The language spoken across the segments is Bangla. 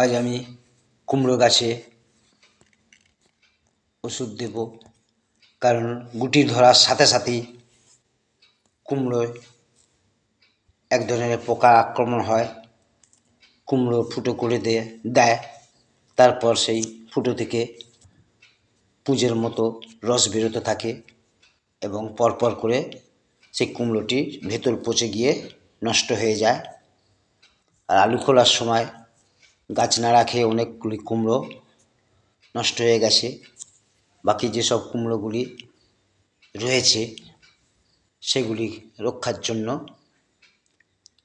আজ আমি কুমড়ো গাছে ওষুধ দেব, কারণ গুটি ধরার সাথে সাথেই কুমড়োয় এক ধরনের পোকা আক্রমণ হয়। কুমড়ো ফুটো করে দিয়ে দেয়, তারপর সেই ফুটো থেকে পুজের মতো রস বেরোতে থাকে এবং পরপর করে সেই কুমড়োটি ভেতর পচে গিয়ে নষ্ট হয়ে যায়। আর আলু খোলার সময় গাছ নাড়া খেয়ে অনেকগুলি কুমড়ো নষ্ট হয়ে গেছে। বাকি যেসব কুমড়োগুলি রয়েছে, সেগুলি রক্ষার জন্য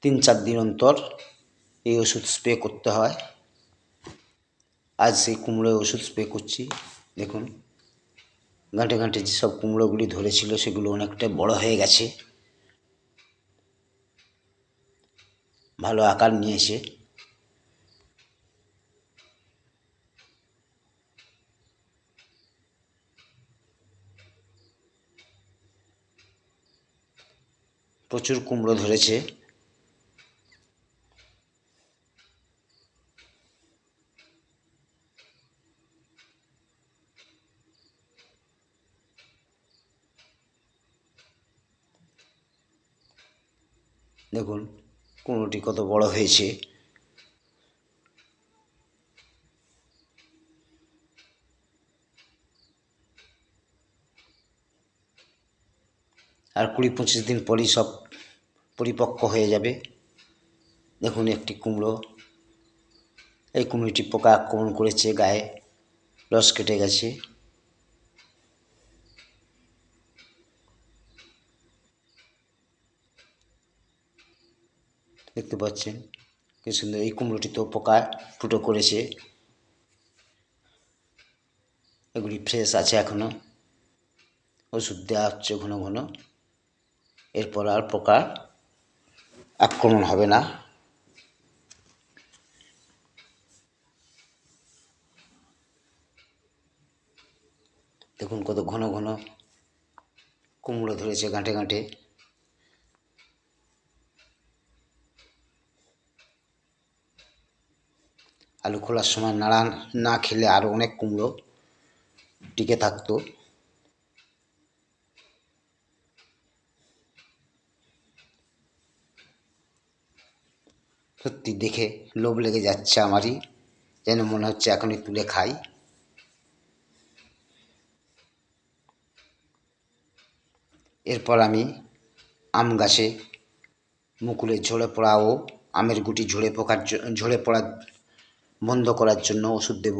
তিন চার দিন অন্তর এই ওষুধ স্প্রে করতে হয়। আজ সেই কুমড়োয় ওষুধ স্প্রে করছি। দেখুন, ঘাঁটে ঘাঁটে যেসব কুমড়োগুলি ধরেছিল, সেগুলো অনেকটা বড় হয়ে গেছে। ভালো আকার নিয়েছে। প্রচুর কুমড়ো ধরেছে। দেখুন কুমড়োটি কত বড় হয়েছে। আর কুড়ি পঁচিশ দিন পরই সব পরিপক্ক হয়ে যাবে। দেখুন একটি কুমড়ো। এই কুমড়োটি পোকা আক্রমণ করেছে, গায়ে রস কেটে গেছে। দেখতে পাচ্ছেন কি সুন্দর এই কুমড়োটি তো পোকা ফুটো করেছে। এগুলি ফ্রেশ আছে এখনও ওষুধ দেওয়া হচ্ছে ঘন ঘন। এরপর আর পোকা আক্রমণ হবে না। দেখুন কত ঘন ঘন কুমড়ো ধরেছে গাঁটে গাঁটে আলু খোলার সময় নাড়া না খেলে আরও অনেক কুমড়ো টিকে থাকতো। সত্যি দেখে লোভ লেগে যাচ্ছে আমারই, যেন মনে হচ্ছে এখনই তুলে খাই। এরপর আমি আম গাছে মুকুলে ঝরে পড়া ও আমের গুটি ঝরে পোকার ঝরে পড়া বন্ধ করার জন্য ওষুধ দেব।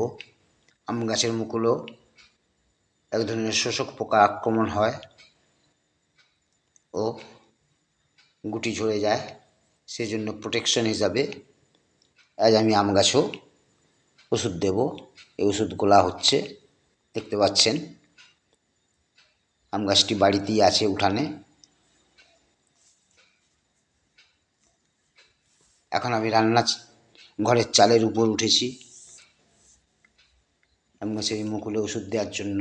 আম গাছের মুকুলও এক ধরনের শোষক পোকা আক্রমণ হয় ও গুটি ঝরে যায়। সেই জন্য প্রোটেকশন হিসাবে আজ আমি আম গাছেও ওষুধ দেব। এই ওষুধগুলা হচ্ছে, দেখতে পাচ্ছেন, আম গাছটি বাড়িতেই আছে উঠানে। এখন আমি রান্না ঘরের চালের উপর উঠেছি। আম গাছের মুকুলে ওষুধ দেওয়ার জন্য।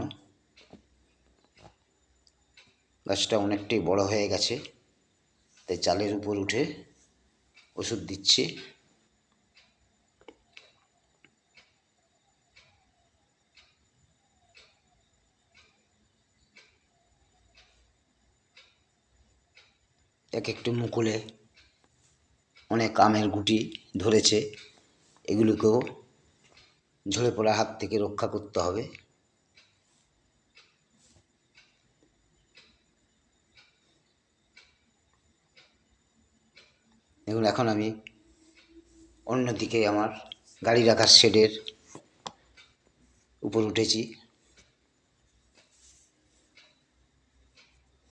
গাছটা অনেকটাই বড় হয়ে গেছে, তাই চালের উপর উঠে ওষুধ দিচ্ছে। এক একটি মুকুলে অনেক আমের গুটি ধরেছে। এগুলোকেও ঝরে পড়া হাত থেকে রক্ষা করতে হবে। দেখুন এখন আমি অন্যদিকে আমার গাড়ি রাখার শেডের উপর উঠেছি।